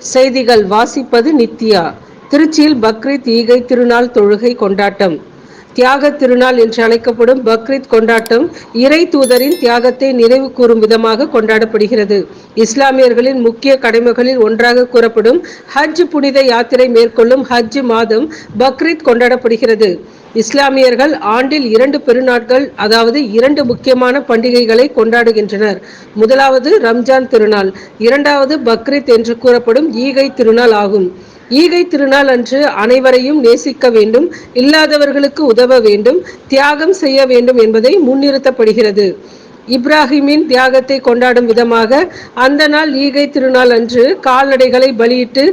செய்திகள் வாசிப்பது நித்யா. திருச்சியில் பக்ரீத் ஈகை திருநாள் தொழுகை கொண்டாட்டம். தியாக திருநாள் என்று அழைக்கப்படும் பக்ரீத் கொண்டாட்டம் இறை தூதரின் தியாகத்தை நினைவு கூறும் விதமாக கொண்டாடப்படுகிறது. இஸ்லாமியர்களின் முக்கிய கடமைகளில் ஒன்றாக கூறப்படும் ஹஜ் புனித யாத்திரை மேற்கொள்ளும் ஹஜ் மாதம் பக்ரீத் கொண்டாடப்படுகிறது. இஸ்லாமியர்கள் ஆண்டில் இரண்டு பெருநாட்கள் அதாவது இரண்டு முக்கியமான பண்டிகைகளை கொண்டாடுகின்றனர். முதலாவது ரம்ஜான் திருநாள் இரண்டாவது பக்ரீத் என்று கூறப்படும் ஈகை திருநாள் ஆகும். ஈகை திருநாள் அன்று அனைவரையும் நேசிக்க வேண்டும் இல்லாதவர்களுக்கு உதவ வேண்டும் தியாகம் செய்ய வேண்டும் என்பதை முன்னிறுத்தப்படுகிறது. இப்ராஹிமின் தியாகத்தை கொண்டாடும் விதமாக அந்த நாள் ஈகை திருநாள் அன்று கால்நடைகளை பலியிட்டு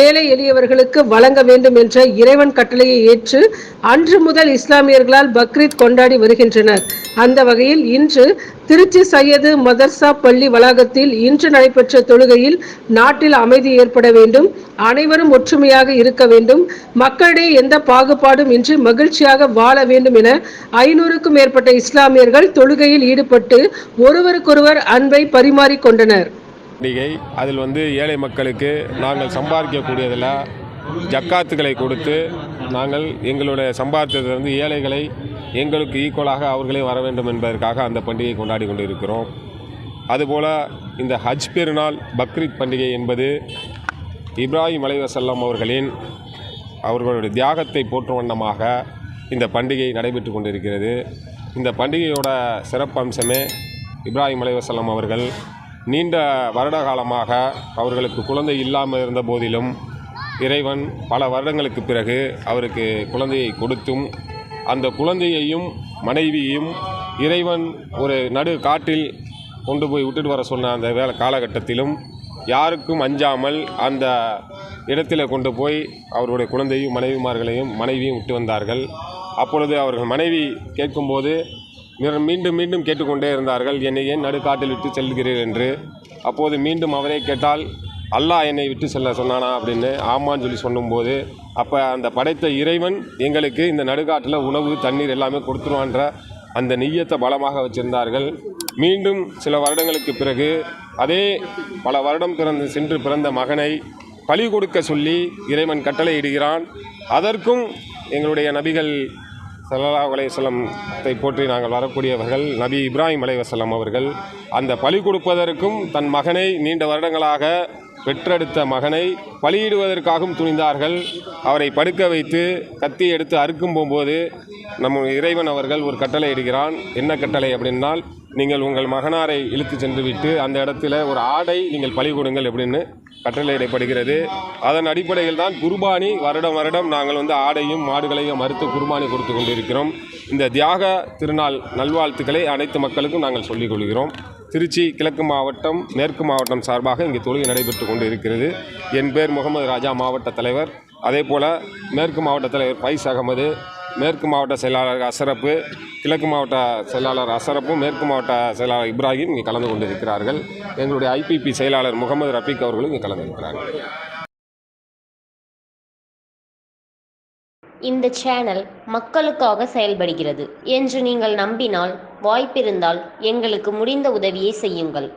ஏழை எளியவர்களுக்கு வழங்க வேண்டும் என்ற இறைவன் கட்டளையை ஏற்று அன்று முதல் இஸ்லாமியர்களால் பக்ரீத் கொண்டாடி வருகின்றனர். அந்த வகையில் இன்று திருச்சி சையது மதர்சா பள்ளி வளாகத்தில் இன்று நடைபெற்ற தொழுகையில் நாட்டில் அமைதி ஏற்பட வேண்டும் அனைவரும் ஒற்றுமையாக இருக்க வேண்டும் மக்களிடையே எந்த பாகுபாடும் இன்றி மகிழ்ச்சியாக வாழ வேண்டும் என ஐநூறுக்கும் மேற்பட்ட இஸ்லாமியர்கள் தொழுகையில் ஈடுபட்டு ஒருவருக்கொருவர் அன்பை பரிமாறிக்கொண்டனர் பண்டிகை அதில் வந்து ஏழை மக்களுக்கு நாங்கள் சம்பாதிக்கக்கூடியதில் ஜக்காத்துகளை கொடுத்து நாங்கள் எங்களுடைய வந்து ஏழைகளை எங்களுக்கு ஈக்குவலாக அவர்களே வர வேண்டும் என்பதற்காக அந்த பண்டிகையை கொண்டாடி கொண்டு இருக்கிறோம் அதுபோல் இந்த ஹஜ் பெருநாள் பக்ரீத் பண்டிகை என்பது இப்ராஹிம் அலைவசல்லம் அவர்களின் அவர்களுடைய தியாகத்தை போற்றும் வண்ணமாக இந்த பண்டிகை நடைபெற்று கொண்டிருக்கிறது. இந்த பண்டிகையோட சிறப்பம்சமே இப்ராஹிம் அலைவசல்லம் அவர்கள் நீண்ட வருட காலமாக அவர்களுக்கு குழந்தை இல்லாமல் இருந்த போதிலும் இறைவன் பல வருடங்களுக்கு பிறகு அவருக்கு குழந்தையை கொடுத்தும் அந்த குழந்தையையும் மனைவியையும் இறைவன் ஒரு நடு காட்டில் கொண்டு போய் விட்டுட்டு வர சொன்ன அந்த வேலை காலகட்டத்திலும் யாருக்கும் அஞ்சாமல் அந்த இடத்துல கொண்டு போய் அவருடைய குழந்தையும் மனைவிமார்களையும் மனைவியும் விட்டு வந்தார்கள். அப்பொழுது அவர்கள் மனைவி கேட்கும்போது மீண்டும் மீண்டும் கேட்டுக்கொண்டே இருந்தார்கள். என்னை ஏன் நடுக்காட்டில் விட்டு செல்கிறீர் என்று? அப்போது மீண்டும் அவரே கேட்டால் அல்லாஹ் என்னை விட்டு செல்ல சொன்னானா அப்படின்னு ஆமான்னு சொல்லி சொல்லும்போது அப்போ அந்த படைத்த இறைவன் எங்களுக்கு இந்த நடுக்காட்டில் உணவு தண்ணீர் எல்லாமே கொடுத்துருவான்ற அந்த நெய்யத்தை பலமாக வச்சுருந்தார்கள். மீண்டும் சில வருடங்களுக்கு பிறகு அதே பல வருடம் பிறந்து சென்று பிறந்த மகனை பழி கொடுக்க சொல்லி இறைவன் கட்டளை இடுகிறான் அதற்கும் எங்களுடைய நபிகள் சல்லா அலைஹி போற்றி நாங்கள் வரக்கூடியவர்கள் நபி இப்ராஹிம் அலைவசல்லம் அவர்கள். அந்த பலி கொடுப்பதற்கும் தன் மகனை நீண்ட வருடங்களாக பெற்றெடுத்த மகனை பலியிடுவதற்காகவும் துணிந்தார்கள். அவரை படுக்க வைத்து கத்தி எடுத்து அறுக்கும் போகும்போது நம்ம இறைவன் அவர்கள் ஒரு கட்டளை இடுகிறான். என்ன கட்டளை? அப்படின்னால் நீங்கள் உங்கள் மகனாரை இழுத்து சென்று விட்டு அந்த இடத்துல ஒரு ஆடை நீங்கள் பழி கொடுங்கள் அப்படின்னு கட்டளையிடப்படுகிறது அதன் அடிப்படையில் தான் குர்பானி வருடம் வருடம் நாங்கள் வந்து ஆடையும் மாடுகளையும் மறுத்து குர்பானி கொடுத்து கொண்டிருக்கிறோம். இந்த தியாக திருநாள் நல்வாழ்த்துக்களை அனைத்து மக்களுக்கும் நாங்கள் சொல்லிக் கொள்கிறோம். திருச்சி கிழக்கு மாவட்டம் மேற்கு மாவட்டம் சார்பாக இங்கே தொழுகை நடைபெற்று கொண்டு இருக்கிறது என் பேர் முகமது ராஜா மாவட்ட தலைவர். அதே போல் மேற்கு மாவட்ட தலைவர் பைஸ் அகமது மேற்கு மாவட்ட செயலாளர் அசரப்பு கிழக்கு மாவட்ட செயலாளர் அசரப்பும் மேற்கு மாவட்ட செயலாளர் இப்ராஹிம் இங்கே கலந்து கொண்டிருக்கிறார்கள். எங்களுடைய ஐபிபி செயலாளர் முகமது ரஃபீக் அவர்களும் இங்கே கலந்து இருக்கிறார்கள் இந்த சேனல் மக்களுக்காக செயல்படுகிறது என்று நீங்கள் நம்பினால் வாய்ப்பிருந்தால் எங்களுக்கு முடிந்த உதவியை செய்யுங்கள்.